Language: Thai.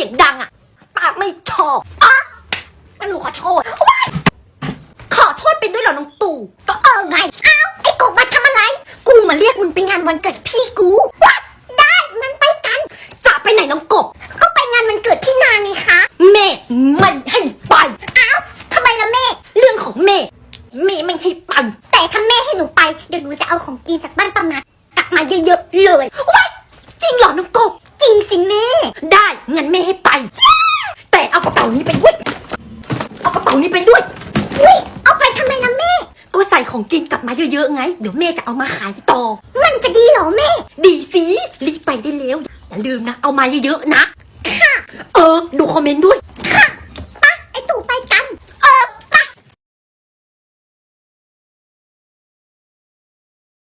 สียงดังอะ ปากไม่ชอบอะมัหนูขอโทษขอโทษไปด้วยเหรอน้องตู่ ก็เออไง อ้าวไอ้กบมาทำอะไร กูมาเรียกมึงไปงานวันเกิดพี่กูวัดได้มันไปกันจะไปไหนน้องกบ ก็ไปงานวันเกิดพี่นางไงคะแม่ไม่ให้ไป อ้าวทำไมล่ะแม่เรื่องของแม่แม่ไม่ให้ไป แต่ถ้าแม่ให้หนูไปเดี๋ยวหนูจะเอาของกินจากบ้านป้ามัดกลับมาเยอะๆเลยวัดจริงเหรอน้องกบ ไม่ให้ไป แต่เอากระเป๋านี้ไปด้วย เอากระเป๋านี้ไปด้วยอุ้ยเอาไปทำไมล่ะแม่ ก็ใส่ของกินกลับมาเยอะๆไง เดี๋ยวแม่จะเอามาขายต่อ มันจะดีเหรอแม่ ดีสิรีบไปได้แล้ว อย่าลืมนะ เอามาเยอะๆนะ ค่ะ เออ ดูคอมเมนต์ด้วย